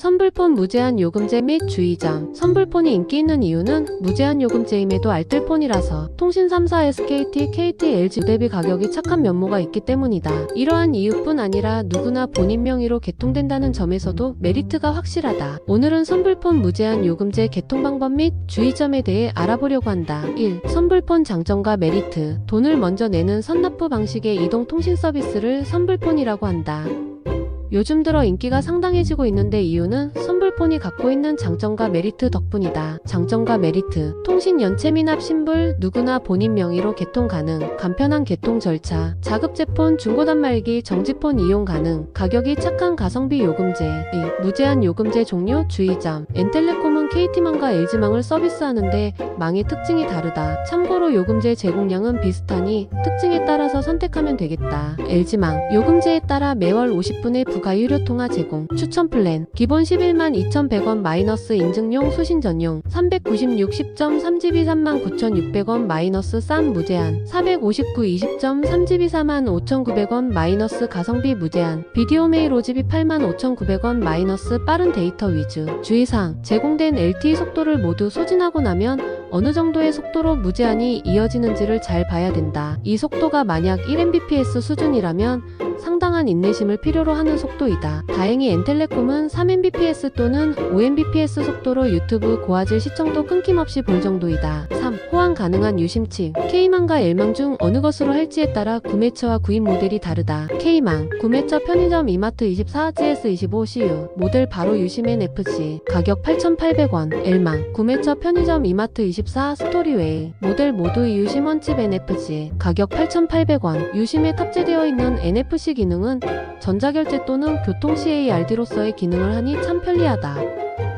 선불폰 무제한 요금제 및 주의점. 선불폰이 인기 있는 이유는 무제한 요금제임에도 알뜰폰이라서 통신 3사 SKT, KT, LG 대비 가격이 착한 면모가 있기 때문이다. 이러한 이유뿐 아니라 누구나 본인 명의로 개통된다는 점에서도 메리트가 확실하다. 오늘은 선불폰 무제한 요금제 개통 방법 및 주의점에 대해 알아보려고 한다. 1. 선불폰 장점과 메리트. 돈을 먼저 내는 선납부 방식의 이동 통신 서비스를 선불폰이라고 한다. 요즘 들어 인기가 상당해지고 있는데 이유는 선불폰이 갖고 있는 장점과 메리트 덕분이다. 장점과 메리트. 통신 연체 미납 신불 누구나 본인 명의로 개통 가능. 간편한 개통 절차. 자급제폰 중고단 말기 정지폰 이용 가능. 가격이 착한 가성비 요금제. 2. 무제한 요금제 종류 주의점. 엔텔레콤은 KT망과 LG망을 서비스하는데 망의 특징이 다르다. 참고로 요금제 제공량은 비슷하니 특징에 따라서 선택하면 되겠다. LG망. 요금제에 따라 매월 50분의 부가 유료 통화 제공. 추천 플랜. 기본 11만 2,100원 마이너스 인증용 수신 전용. 396 10점 3GB 39,600원 마이너스 싼 무제한. 459 20점 3GB 45,900원 마이너스 가성비 무제한. 비디오 메일 5GB 85,900원 마이너스 빠른 데이터 위주. 주의사항. 제공된 LTE 속도를 모두 소진하고 나면 어느 정도의 속도로 무제한이 이어지는지를 잘 봐야 된다. 이 속도가 만약 1mbps 수준이라면 상당한 인내심을 필요로 하는 속도이다. 다행히 엔텔레콤은 3mbps 또는 5mbps 속도로 유튜브 고화질 시청도 끊김없이 볼 정도이다. 3. 호환 가능한 유심칩 K망과 L망 중 어느 것으로 할지에 따라 구매처와 구입 모델이 다르다. K망 구매처 편의점 이마트 24 GS25 CU 모델 바로 유심엔 FC 가격 8,800원 L망 구매처 편의점 이마트 24 스토리웨이 모델 모두 유심 원칩 NFC 가격 8,800원 유심에 탑재되어 있는 NFC 기능은 전자결제 또는 교통 CARD로서의 기능을 하니 참 편리하다.